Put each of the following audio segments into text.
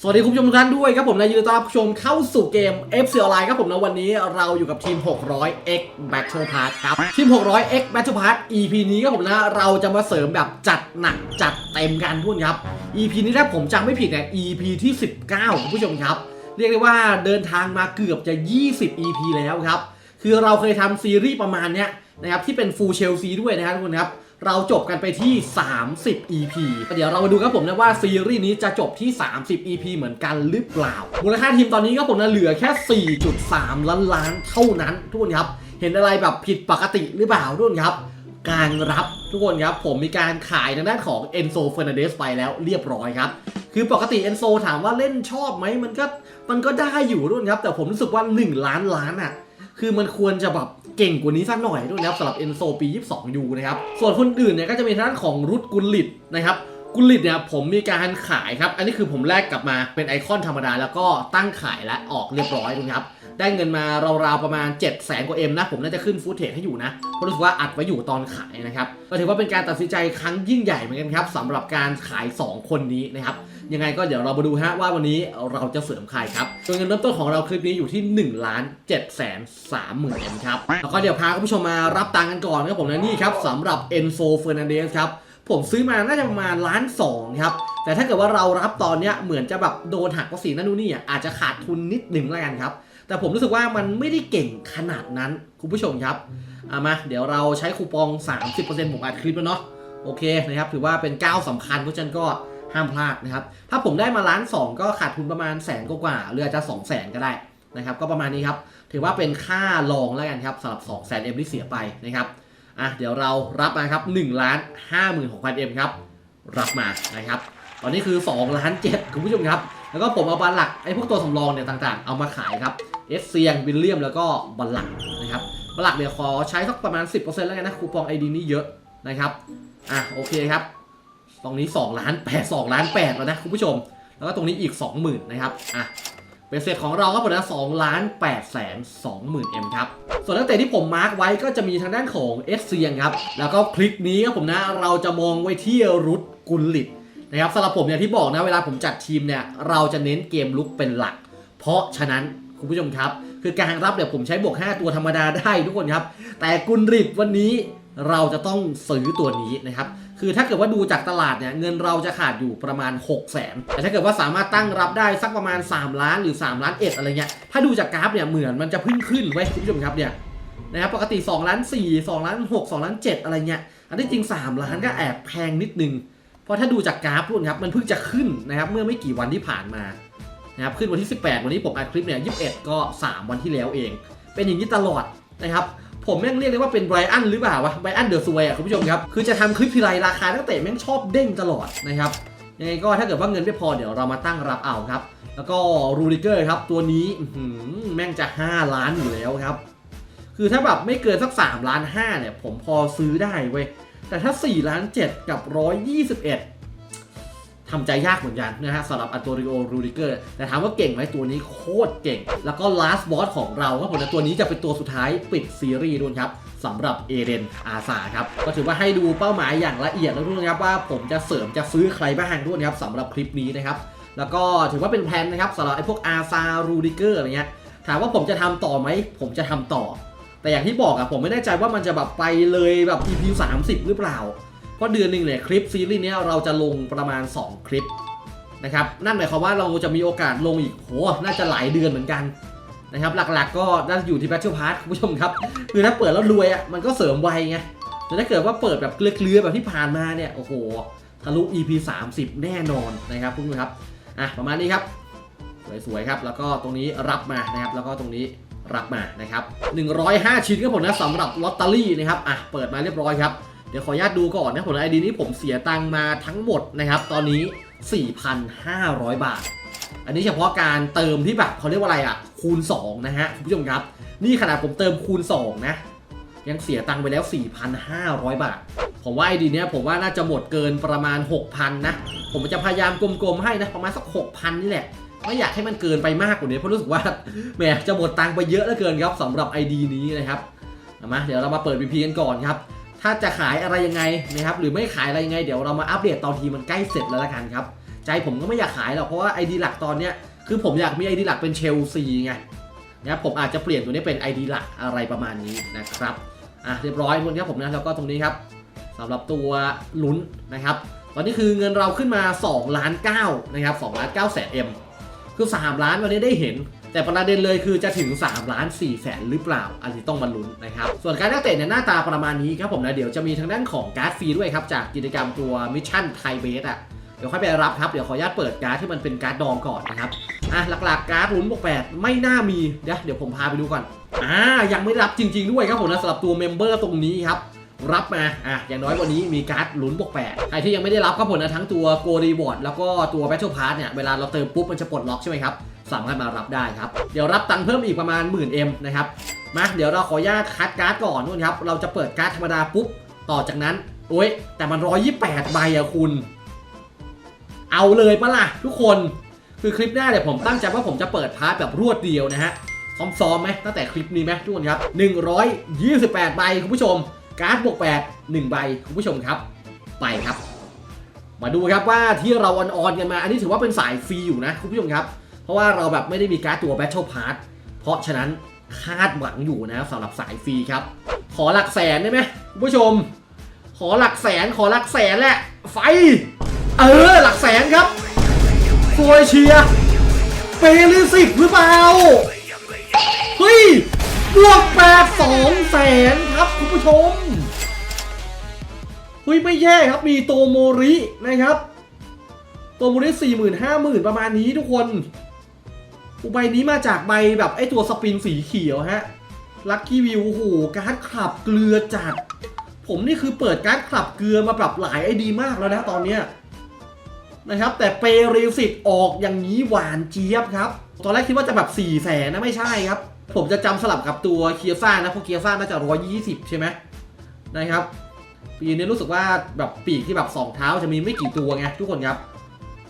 สวัสดีคุณผู้ชมทุกท่านด้วยครับผมนายยินดีต้อนรับผู้ชมเข้าสู่เกม FC Online ครับผมนะวันนี้เราอยู่กับทีม 600X Battle Pass ครับ ทีม 600X Battle Pass EP นี้ครับผมนะเราจะมาเสริมแบบจัดหนักจัดเต็มกันทุกคนครับ EP นี้ถ้าผมจำไม่ผิดเนี่ย EP ที่ 19คุณผู้ชมครับ เรียกได้ว่าเดินทางมาเกือบจะ 20 EP แล้วครับ คือเราเคยทำซีรีส์ประมาณเนี้ยนะครับที่เป็น Full Chelsea ด้วยนะครับทุกคนครับ เราจบกันไปที่ 30 EP เดี๋ยวเรามาดูครับผมนะว่าซีรีส์นี้จะจบที่ 30 EP เหมือนกันหรือเปล่า มูลค่าทีมตอนนี้ก็ผมนะเหลือแค่ 4.3 ล้านล้านเท่านั้นทุกคนครับ เห็นอะไรแบบผิดปกติหรือเปล่าทุกคนครับ การรับทุกคนครับผมมีการขายทางด้านของเอนโซเฟอร์นันเดสไปแล้วเรียบร้อยครับคือปกติเอนโซถามว่าเล่นชอบไหมมันก็มันก็ได้อยู่ทุกคนครับแต่ผมรู้สึกว่า 1 ล้านล้านอะ คือมันควรจะแบบเก่งกว่านี้สักหน่อยด้วยนะครับสำหรับเอนโซปี 22 ยูนะครับ ส่วนคนอื่นเนี่ยก็จะมีทางด้านของรุดกุลลิตนะครับกุลลิตเนี่ยผมมีการขายครับ อันนี้คือผมแลกกลับมาเป็นไอคอนธรรมดาแล้วก็ตั้งขายและออกเรียบร้อยนะครับ ได้เงินมาราวๆประมาณ 7 0 0แสนกว่าเอ็มนะ ผมน่าจะขึ้นฟูตเทจให้อยู่นะเพราะรู้สึกว่าอัดไว้อยู่ตอนขายนะครับก็ถือว่าเป็นการตัดสินใจครั้งยิ่งใหญ่เหมือนกันครับสำหรับการขาย 2 คนนี้นะครับยังไงก็เดี๋ยวเรามาดูฮะว่าวันนี้เราจะเสริมใครครับโดยเงินเริ่มต้นของเราคลิปนี้อยู่ที่1ล้าน7แสน3หมื่นเอ็มครับแล้วก็เดี๋ยวพาคุณผู้ชมมารับตังกันก่อนนะครับผมนะนี่ครับสำหรับเอนโซเฟอร์นันเดสครับผมซื้อมาน่าจะประมาณล้านสองครับแต่ถ้าเกิดว่าเรารับตอนเนี้ยเหมือนจะแบบโดนหักภาษีนั่นนู่นนี่อะอาจจะขาดทุนนิดหนึ่งแล้วกันครับ แต่ผมรู้สึกว่ามันไม่ได้เก่งขนาดนั้นคุณผู้ชมครับเอามาเดี๋ยวเราใช้คูปอง 30%ผมอัดคลิปแล้วเนาะโอเคนะครับถือว่าเป็นก้าวสำคัญเพราะฉะนั้นก็ห้ามพลาดนะครับ ถ้าผมได้มาล้านสองก็ขาดทุนประมาณแสนกว่าๆหรืออาจจะ2 0 0แสนก็ได้นะครับ ก็ประมาณนี้ครับ ถือว่าเป็นค่าลองแล้วกันครับสำหรับ2 0 0แสนเอ็มที่เสียไปนะครับอะเดี๋ยวเรารับมาครับ1ล้าน5 6 0 0 0เอ็มครับ รับมานะครับ ตอนนี้คือ2ล้าน7คุณผู้ชมครับ แล้วก็ผมเอาบัลหลักไอ้พวกตัวสำรองเนี่ยต่างๆ เอามาขายครับเอสเซียงวิลเลียมแล้วก็บัลหลักนะครับบัลหลักเนี่ยขอใช้สักประมาณ 10%แล้วกันนะคูปองไอดีนี่เยอะนะครับอะโอเคครับ ตรงนี้2ล้าน8 2ล้าน8แล้วนะคุณผู้ชม แล้วก็ตรงนี้อีก 20,000นะครับอะเป็นเศษของเราก็ผมนะ2ล้าน8แสน20,000เอ็มครับ ส่วนนักเตะที่ผมมาร์กไว้ก็จะมีทางด้านของเอสเซียงครับ แล้วก็คลิปนี้ครับผมนะ เราจะมองไว้ที่รุดกุลลิต นะครับสำหรับผมเนี่ยที่บอกนะเวลาผมจัดทีมเนี่ยเราจะเน้นเกมลุกเป็นหลัก เพราะฉะนั้นคุณผู้ชมครับ คือการรับเนี่ยผมใช้บวก 5 ตัวธรรมดาได้ทุกคนครับ แต่กุลริตวันนี้เราจะต้องซื้อตัวนี้นะครับคือถ้าเกิดว่าดูจากตลาดเนี่ยเงินเราจะขาดอยู่ประมาณ 6 0 0 0 0นแต่ถ้าเกิดว่าสามารถตั้งรับได้สักประมาณ 3 ล้านหรือ 3 ล้านเอ็ดอะไรเงี้ยถ้าดูจากกราฟเนี่ยเหมือนมันจะพึ่งขึ้นไว้คุณผู้ชมครับเนี่ยนะครับปกติ2ล้าน4 2ล้าน6 2ล้าน7อะไรเงี้ยอันที่จริง 3 ล้านก็แอบแพงนิดนึง เพราะถ้าดูจากกราฟทุกคนครับมันเพิ่งจะขึ้นนะครับเมื่อไม่กี่วันที่ผ่านมานะครับขึ้นวันที่ 18 วันนี้ผมอัดคลิปเนี่ย21 ก็ 3 วันที่แล้วเอง เป็นอย่างนี้ตลอดนะครับผมแม่งเรียกได้ว่าเป็นไบรอันหรือเปล่าวะไบรอันเดอร์ซวยอะคุณผู้ชมครับคือจะทำคลิปทีไรราคาตั้งแต่แม่งชอบเด้งตลอดนะครับยังไงก็ถ้าเกิดว่าเงินไม่พอเดี๋ยวเรามาตั้งรับเอาครับ แล้วก็รูดิเกอร์ครับตัวนี้แม่งจะ 5 ล้านอยู่แล้วครับ คือถ้าแบบไม่เกินสัก 3 ล้าน5เนี่ยผมพอซื้อได้เว้ย แต่ถ้า4ล้าน7กับ 121ทำใจยากเหมือนกันนะฮะสำหรับอันโตริโอรูดิเกอร์แต่ถามว่าเก่งไหมตัวนี้โคตรเก่ง แล้วก็ last boss ของเราก็ผมนะตัวนี้จะเป็นตัวสุดท้ายปิดซีรีส์ด้วยครับสำหรับเอเดนอาซาครับ ก็ถือว่าให้ดูเป้าหมายอย่างละเอียดแล้วด้วยนะครับว่าผมจะเสริมจะซื้อใครบ้างด้วยนะครับสำหรับคลิปนี้นะครับ แล้วก็ถือว่าเป็นแผนนะครับสำหรับไอ้พวกอาซารูดิเกอร์อะไรเงี้ยถามว่าผมจะทำต่อไหมผมจะทำต่อ แต่อย่างที่บอกอะผมไม่แน่ใจว่ามันจะแบบไปเลยแบบ EP 30 หรือเปล่า เพราะเดือนหนึ่งเนี่ยคลิปซีรีส์นี้เราจะลงประมาณ 2 คลิปนะครับนั่นหมายความว่าเราจะมีโอกาสลงอีกโหน่าจะหลายเดือนเหมือนกันนะครับหลักๆก็น่าจะอยู่ที่ Battle Pass คุณผู้ชมครับ คือถ้าเปิดแล้วรวยอะมันก็เสริมไวไงแต่ถ้าเกิดว่าเปิดแบบเกลือๆแบบที่ผ่านมาเนี่ยโอ้โหทะลุ EP 30 แน่นอนนะครับคุณผู้ชมครับอะประมาณนี้ครับสวยๆครับ แล้วก็ตรงนี้รับมานะครับแล้วก็ตรงนี้ รับมานะครับ105 ชิ้นครับผมนะสำหรับลอตเตอรี่นะครับอะเปิดมาเรียบร้อยครับ เดี๋ยวขออนุญาตดูก่อนนะผมไอดีนี้ผมเสียตังมาทั้งหมดนะครับ ตอนนี้ 4,500 บาท อันนี้เฉพาะการเติมที่แบบเขาเรียกว่าอะไรอะ คูณ 2 นะฮะคุณผู้ชมครับ นี่ขนาดผมเติมคูณ 2 นะ ยังเสียตังไปแล้ว 4,500 บาท ผมว่าไอดีเนี้ยผมว่าน่าจะหมดเกินประมาณ 6,000 นะ ผมจะพยายามกลมๆให้นะประมาณสัก 6,000 นี่แหละ ไม่อยากให้มันเกินไปมากกว่านี้เพราะรู้สึกว่าแหมจะหมดตังค์ไปเยอะเหลือเกินครับสำหรับ ID นี้นะครับเอามาเดี๋ยวเรามาเปิด VP กันก่อนครับ ถ้าจะขายอะไรยังไงนะครับหรือไม่ขายอะไรยังไง เดี๋ยวเรามาอัปเดตตอนทีมันใกล้เสร็จแล้วละกันครับใจผมก็ไม่อยากขายหรอกเพราะว่า ID หลักตอนเนี้ยคือผมอยากมี ID หลักเป็นเชลซีไงนะครับผมอาจจะเปลี่ยนตัวนี้เป็น ID หลักอะไรประมาณนี้นะครับอะเรียบร้อยหมดครับผมนะแล้วก็ตรงนี้ครับสำหรับตัวลุ้นนะครับตอนนี้คือเงินเราขึ้นมา2ล้าน9นะครับ2ล้าน9แสนเอ็ม คือ3ล้านวันนี้ได้เห็น แต่ประเด็นเลยคือจะถึง 3 ล้าน4แสนหรือเปล่า อันนี้ต้องมาลุ้นนะครับ ส่วนการนักเตะเนี่ยหน้าตาประมาณนี้ครับผมนะ เดี๋ยวจะมีทางด้านของการ์ดฟรีด้วยครับ จากกิจกรรมตัวมิชชั่นไทเบสอะเดี๋ยวค่อยไปรับครับ เดี๋ยวขออนุญาตเปิดการ์ดที่มันเป็นการ์ดดองก่อนนะครับ อะหลักๆการ์ดลุ้นบวกแปดไม่น่ามีเดี๋ยวเดี๋ยวผมพาไปดูก่อน อ่ายังไม่รับจริง ๆ ด้วยครับผมนะสำหรับตัวเมมเบอร์ตรงนี้ครับ รับมาอะอย่างน้อยวันนี้มีการ์ดลุ้นบวกแปดใครที่ยังไม่ได้รับครับผมนะทั้งตัวโกรีบอร์ดแล้วก็ตัว Battle Pass เนี่ยเวลาเราเติมปุ๊บมันจะปลดล็อกใช่ไหมครับสามารถมารับได้ครับ เดี๋ยวรับตังค์เพิ่มอีกประมาณ1 0 0 0 0 M นะครับมาเดี๋ยวเราขออนุญาตคัดการ์ดก่อนนู่นครับเราจะเปิดการ์ดธรรมดาปุ๊บต่อจากนั้นโอ้ยแต่มัน128ใบอะคุณ เอาเลยปะล่ะทุกคนคือคลิปหน้าเนี่ยผมตั้งใจว่าผมจะเปิดพาร์ทแบบรวดเดียวนะฮะซ้อมๆไหมตั้งแต่คลิปนี้ไหมทุกคนครับ128ใบคุณผู้ชม การ์ดบวก8 1ใบคุณผู้ชมครับ ไปครับ มาดูครับว่าที่เราออนๆกันมา อันนี้ถือว่าเป็นสายฟรีอยู่นะคุณผู้ชมครับ เพราะว่าเราแบบไม่ได้มีการ์ดตัว Battle Pass เพราะฉะนั้นคาดหวังอยู่นะสำหรับสายฟรีครับ ขอหลักแสนได้ไหมคุณผู้ชม ขอหลักแสนขอหลักแสนแหละ ไฟ เออหลักแสนครับโฟยเชียเปริสิกหรือเปล่าเฮ้ยบวกแปดสองแสนครับคุณผู้ชม ฮ้ยไม่แย่ครับมีโตโมรินะครับ โตโมริสี่หมื่นห้าหมื่นประมาณนี้ทุกคนอุใบนี้มาจากใบแบบไอตัวสปินสีเขียวฮะลัคกี้วิวโอ้โหการ์ดขับเกลือจัด ผมนี่คือเปิดการ์ดขับเกลือมาแบบหลายไอดีมากแล้วนะตอนเนี้ยนะครับ แต่เปริสิตออกอย่างนี้หวานเจี๊ยบครับ ตอนแรกคิดว่าจะแบบ4ี่แสนนะไม่ใช่ครับ ผมจะจำสลับกับตัวเคียซ่านะเพราะเคียซ่าน่าจะร้อยี่สิบใช่ไหมนะครับ ปีนี้รู้สึกว่าแบบปีกที่แบบสองเท้าจะมีไม่กี่ตัวไงทุกคนครับ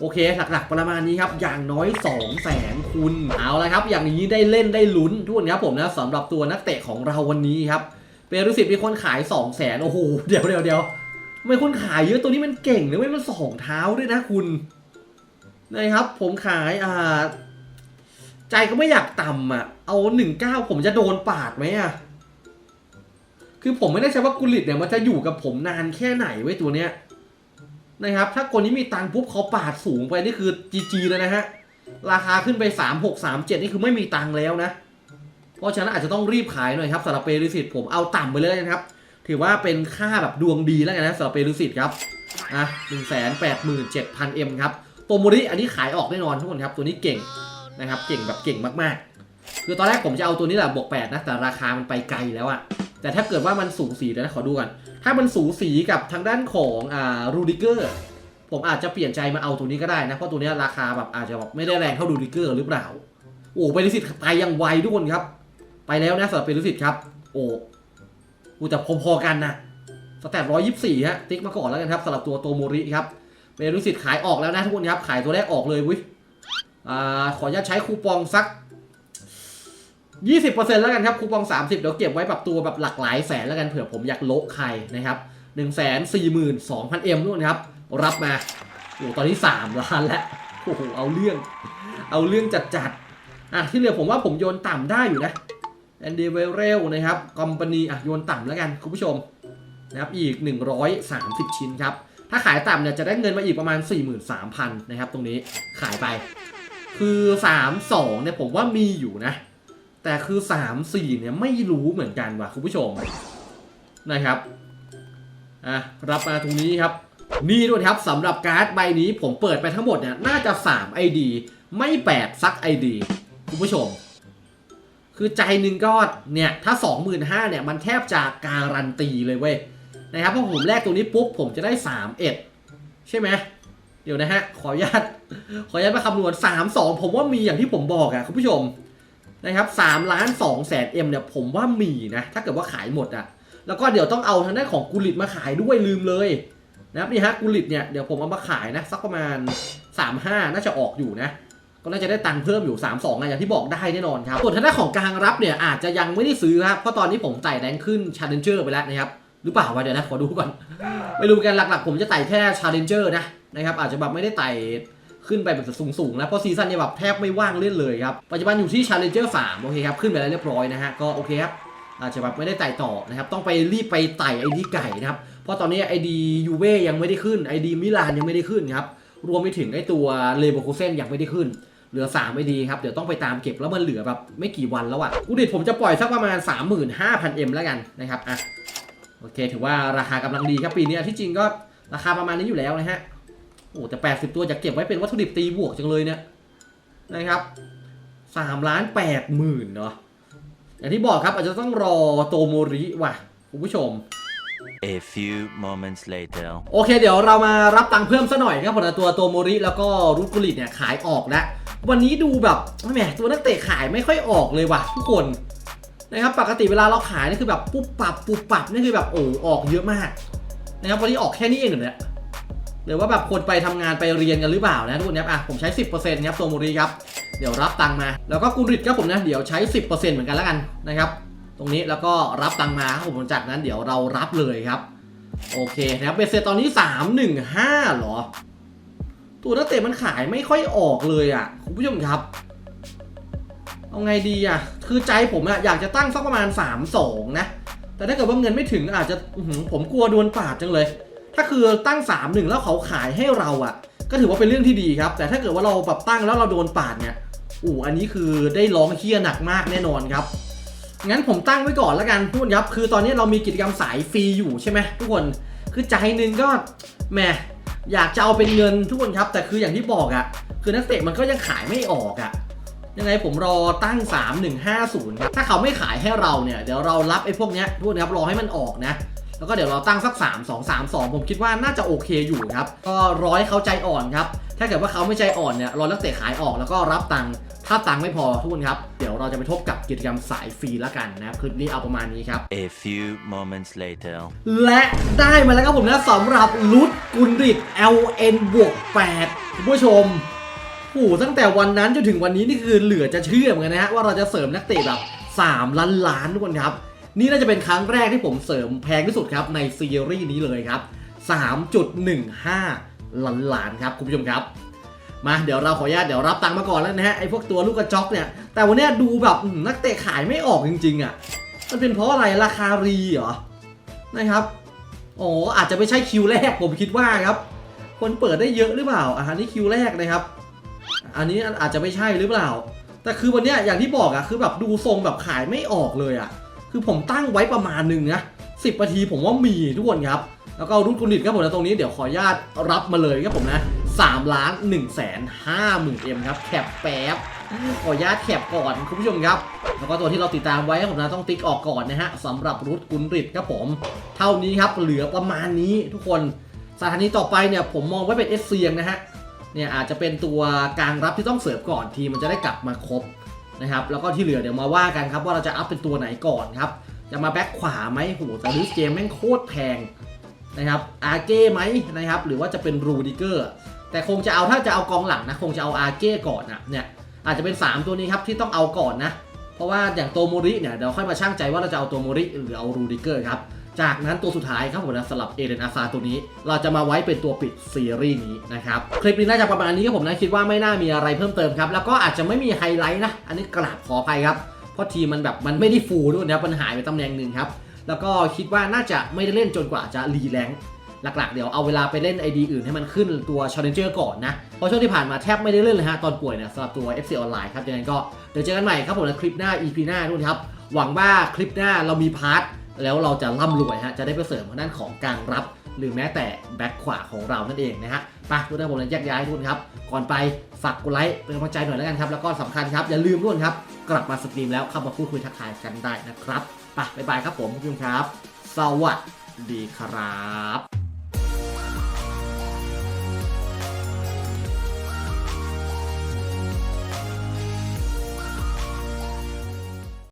โอเคหลักๆประมาณนี้ครับ อย่างน้อย2 0 0แสนคุณเอาละครับ อย่างนี้ได้เล่นได้ลุ้นทุกคนครับผมนะสำหรับตัวนักเตะของเราวันนี้ครับเปรูสิตมีคนขาย2 0 0แสนโอ้โหเดี๋ยวเดี๋ยวเดี๋ยวทำไมคนขายเยอะตัวนี้มันเก่งนะเว้ยมันสองเท้าด้วยนะคุณนะครับ ผมขายอ่า ใจก็ไม่อยากต่ำอะ เอาหนึ่งเก้าผมจะโดนปาดไหมอะ คือผมไม่ได้ใช้ว่ากุลิตเนี่ยมันจะอยู่กับผมนานแค่ไหนไว้ตัวเนี้ยนะครับ ถ้าคนนี้มีตังค์ปุ๊บเขาปาดสูงไปนี่คือจีจีเลยนะฮะ ราคาขึ้นไป 3 6 3 7 นี่คือไม่มีตังค์แล้วนะ เพราะฉะนั้นอาจจะต้องรีบขายหน่อยครับสำหรับเปริสิตผมเอาต่ำไปเลยนะครับ ถือว่าเป็นค่าแบบดวงดีแล้วกันนะสำหรับเปริสิตครับอะหนึ่งแสนแปดหมื่นเจ็ดพันเอ็มครับโตโมริอันนี้ขายออกแน่นอนทุกคนครับ ตัวนี้เก่งนะครับ เก่งแบบเก่งมากๆ คือตอนแรกผมจะเอาตัวนี้แหละบวกแปดนะแต่ราคามันไปไกลแล้วอะ แต่ถ้าเกิดว่ามันสูสีนะขอดูกัน ถ้ามันสูสีกับทางด้านของอ่ารูดิเกอร์ผมอาจจะเปลี่ยนใจมาเอาตัวนี้ก็ได้นะ เพราะตัวนี้ราคาแบบอาจจะแบบไม่ได้แรงเท่ารูดิเกอร์หรือเปล่า โอ้เปริสิตไปยังไวทุกคนครับ ไปแล้วนะสำหรับเปริสิตครับ โอ้อูแต่พอๆกันนะสแตทร้อยยี่สิบสี่ฮะติ๊กมาก่อนแล้วกันครับสำหรับตัวโตโมริครับเปรุสิตขายออกแล้วนะทุกคนครับขายตัวแรกออกเลยวิอ่าขออนุญาตใช้คูปองสัก 20%แล้วกันครับคูปอง 30 เดี๋ยวเก็บไว้แบบตัวแบบหลักหลายแสนแล้วกันเผื่อผมอยากโละใครนะครับ1 4 2 0 0 0เอ็มทุกคนครับ รับมาโอ้ตอนนี้ 3 ล้านแล้วโอ้โหเอาเรื่อง เอาเรื่องจัดๆอะที่เหลือผมว่าผมโยนต่ำได้อยู่นะแอนดี้เวเรลนะครับคอมพานีอะโยนต่ำแล้วกันคุณผู้ชมนะครับอีก 130 ชิ้นครับ ถ้าขายต่ำเนี่ยจะได้เงินมาอีกประมาณ 43,000นะครับตรงนี้ขายไป คือ 32เนี่ยผมว่ามีอยู่นะ แต่คือ 34 เนี่ยไม่รู้เหมือนกันว่ะคุณผู้ชมนะครับอะรับมาตรงนี้ครับ นี่ด้วยครับสำหรับการ์ดใบนี้ผมเปิดไปทั้งหมดเนี่ยน่าจะ 3 ID ไม่8สัก ID คุณผู้ชม คือใจหนึ่งก็เนี่ยถ้า 25,000เนี่ยมันแทบจะการันตีเลยเว้ยนะครับพอผมแลกตัวนี้ปุ๊บผมจะได้ 3 1 ใช่ไหมเดี๋ยวนะฮะขออนุญาตขออนุญาตมาคำนวณ 3 2 ผมว่ามีอย่างที่ผมบอกอะคุณผู้ชม นะครับ3ล้าน2แสนเอ็มเนี่ยผมว่ามีนะ ถ้าเกิดว่าขายหมดอะแล้วก็เดี๋ยวต้องเอาทางด้านของกุลิตมาขายด้วยลืมเลยนะครับนี่ฮะกุลิตเนี่ยเดี๋ยวผมเอามาขายนะ สักประมาณ 35 น่าจะออกอยู่นะ ก็น่าจะได้ตังค์เพิ่มอยู่ 3 2อะอย่างที่บอกได้แน่นอนครับ ส่วนทางด้านของกลางรับเนี่ยอาจจะยังไม่ได้ซื้อครับ เพราะตอนนี้ผมไต่แรงขึ้น Challenger ไปแล้วนะครับหรือเปล่าวะเดี๋ยวนะขอดูก่อนไม่รู้กันหลักๆ ผมจะไต่แค่ Challenger นะนะครับอาจจะแบบไม่ได้ไต่ ขึ้นไปแบบสูงๆแล้วเพราะซีซั่นเนี่ยแบบแทบไม่ว่างเล่นเลยครับปัจจุบันอยู่ที่ Challenger 3โอเคครับขึ้นไปแล้วเรียบร้อยนะฮะก็โอเคครับอาจจะแบบไม่ได้ไต่ต่อนะครับต้องไปรีบไปไต่ไอดีไก่นะครับเพราะตอนนี้ไอดียูเว่ยังไม่ได้ขึ้นไอดีมิลานยังไม่ได้ขึ้นครับรวมไปถึงไอตัวเลโบโคเซนยังไม่ได้ขึ้นเหลือ3ไม่ดีครับเดี๋ยวต้องไปตามเก็บแล้วมันเหลือแบบไม่กี่วันแล้วอะ่ะกูดิดผมจะปล่อยสักประมาณ 35,000 M แล้วกันนะครับอะโอเค ถือว่าราคากำลังดีครับปีนี้ที่จริงก็ราคาประมาณนี้อยู่แล้วนะฮะ อ้แต่ 80 ตัวจะเก็บไว้เป็นวัตถุดิบตีบวกจังเลยเนี่ยนะครับ3ล้าน8หมื่นเนาะอย่างที่บอกครับอาจจะต้องรอโตโมริว่ะคุณผู้ชม A few moments later. โอเค เดี๋ยวเรามารับตังค์เพิ่มซะหน่อยครับผมนะตัวโตโมริแล้วก็รุกุลิตเนี่ยขายออกแล้ว วันนี้ดูแบบแหมตัวนักเตะขายไม่ค่อยออกเลยว่ะทุกคนนะครับปกติเวลาเราขายนี่คือแบบปุ๊บปับปุ๊บปับนี่คือแบบโอ้ออกเยอะมากนะครับวันนี้ออกแค่นี้เองเหรอเนี่ย หรือว่าแบบคนไปทำงานไปเรียนกันหรือเปล่านะทุกคนครับอะผมใช้ 10%ครับโตโมริครับเดี๋ยวรับตังมา แล้วก็กุลิตครับผมนะเดี๋ยวใช้ 10%เหมือนกันแล้วกันนะครับตรงนี้แล้วก็รับตังมาครับผมจากนั้นเดี๋ยวเรารับเลยครับโอเคนะครับเบสเซตตอนนี้ 315หรอ ตัวนักเตะมันขายไม่ค่อยออกเลยอะคุณผู้ชมครับเอาไงดีอะคือใจผมอะอยากจะตั้งสักประมาณ 3-2 นะ แต่ถ้าเกิดว่าเงินไม่ถึงอาจจะผมกลัวโดนปาดจังเลย ถ้าคือตั้ง 3-1 แล้วเขาขายให้เราอะ ก็ถือว่าเป็นเรื่องที่ดีครับ แต่ถ้าเกิดว่าเราแบบตั้งแล้วเราโดนปาดเนี่ยอู้อันนี้คือได้ร้องเฮี้ยหนักมากแน่นอนครับงั้นผมตั้งไว้ก่อนแล้วกันทุกคนครับ คือตอนนี้เรามีกิจกรรมสายฟรีอยู่ใช่ไหมทุกคนคือใจหนึ่งก็แหมอยากจะเอาเป็นเงินทุกคนครับ แต่คืออย่างที่บอกอะคือนักเตะมันก็ยังขายไม่ออกอะยังไงผมรอตั้ง 3150 ครับ ถ้าเขาไม่ขายให้เราเนี่ย เดี๋ยวเรารับไอ้พวกเนี้ยทุกคนครับรอให้มันออกนะ แล้วก็เดี๋ยวเราตั้งสัก 3 2 3 2 ผมคิดว่าน่าจะโอเคอยู่ครับ ก็ร้อยเขาใจอ่อนครับ ถ้าเกิดว่าเขาไม่ใจอ่อนเนี่ยรอนักเตะขายออกแล้วก็รับตังค์ถ้าตังค์ไม่พอทุกคนครับ เดี๋ยวเราจะไปทบกับกิจกรรมสายฟรีแล้วกันนะครับคลิปนี้เอาประมาณนี้ครับ A few moments later. และได้มาแล้วครับผมนะสำหรับลุดกุนริด LN บวก8คุณผู้ชมโอ้โหตั้งแต่วันนั้นจนถึงวันนี้นี่คือเหลือจะเชื่อเหมือนกันนะฮะว่าเราจะเสริมนักเตะแบบ3ล้านล้านทุกคนครับ นี่น่าจะเป็นครั้งแรกที่ผมเสริมแพงที่สุดครับในซีรีส์นี้เลยครับ 3.15ล้านล้านครับคุณผู้ชมครับ มาเดี๋ยวเราขออนุญาตเดี๋ยวรับตังค์มาก่อนแล้วนะฮะไอ้พวกตัวลูกกระจอกเนี่ย แต่วันเนี้ยดูแบบนักเตะขายไม่ออกจริงๆอะ มันเป็นเพราะอะไรราคารีเหรอ นะครับ อ๋ออาจจะไม่ใช่คิวแรกผมคิดว่าครับ คนเปิดได้เยอะหรือเปล่าอะอันนี้คิวแรกนะครับ อันนี้อาจจะไม่ใช่หรือเปล่า แต่คือวันเนี้ยอย่างที่บอกอะคือแบบดูทรงแบบขายไม่ออกเลยอะ คือผมตั้งไว้ประมาณหนึ่งนะสินาทีผมว่ามีทุกคนครับ แล้วก็รุ่นกุลิตครับผมนะตรงนี้เดี๋ยวขออนุญาตรับมาเลยครับผมนะ3ล้าน1แสน5หมื่นเอ็มครับแคปแป๊บขออนุญาตแคปก่อนคุณผู้ชมครับ แล้วก็ตัวที่เราติดตามไว้ครับผมนะต้องติ๊กออกก่อนนะฮะสำหรับรุ่ดกุนริดครับผม เท่านี้ครับเหลือประมาณนี้ทุกคนสถานีต่อไปเนี่ยผมมองไว้เป็นเอสเซียงนะฮะเนี่ยอาจจะเป็นตัวกลางรับที่ต้องเสิร์ฟก่อนทีมันจะได้กลับมาครบ นะครับแล้วก็ที่เหลือเดี๋ยวมาว่ากันครับว่าเราจะอัพเป็นตัวไหนก่อนครับจะมาแบ็คขวาไหมโหแต่ลิสเกมแม่งโคตรแพงนะครับอาเก้ไหมนะครับหรือว่าจะเป็นรูดิเกอร์แต่คงจะเอาถ้าจะเอากองหลังนะคงจะเอาอาเก้ก่อนนะเนี่ยอาจจะเป็น 3 ตัวนี้ครับที่ต้องเอาก่อนนะ เพราะว่าอย่างโตโมริเนี่ยเดี๋ยวค่อยมาช่างใจว่าเราจะเอาตัวโมริหรือเอารูดิเกอร์ครับ จากนั้นตัวสุดท้ายครับผมนะสำหรับเอเดนอาซาตัวนี้ เราจะมาไว้เป็นตัวปิดซีรีส์นี้นะครับคลิปนี้น่าจะประมาณนี้ครับผมนะคิดว่าไม่น่ามีอะไรเพิ่มเติมครับแล้วก็อาจจะไม่มีไฮไลท์นะอันนี้กราบขออภัยครับเพราะทีมมันแบบมันไม่ได้ฟูลด้วยนะมันหายไปตำแหน่งหนึ่งครับแล้วก็คิดว่าน่าจะไม่ได้เล่นจนกว่าจะรีแลงค์หลักๆ เดี๋ยวเอาเวลาไปเล่น ID อื่นให้มันขึ้นตัว Challenger ก่อนนะ เพราะช่วงที่ผ่านมาแทบไม่ได้เล่นเลยฮะ ตอนป่วยเนี่ยสำหรับตัว FC Online ครับยังไงก็เดี๋ยวเจอกันใหม่ครับผมในคลิปหน้า EP หน้าด้วยครับ หวังว่าคลิปหน้าเรามีพาร์ท แล้วเราจะร่ำรวยฮะจะได้ไปเสริมทางด้านของการรับ หรือแม้แต่แบ็คขวาของเรานั่นเองนะฮะไปทุกท่านผมเลยแยกย้ายทุกคนครับก่อนไปฝากกดไลค์เป็นกำลังใจหน่อยแล้วกันครับแล้วก็สำคัญครับอย่าลืมทุกคนครับกลับมาสตรีมแล้วเข้ามาพูดคุยทักทายกันได้นะครับไปบ๊ายบายครับผมทุกคนครับ สวัสดีครับ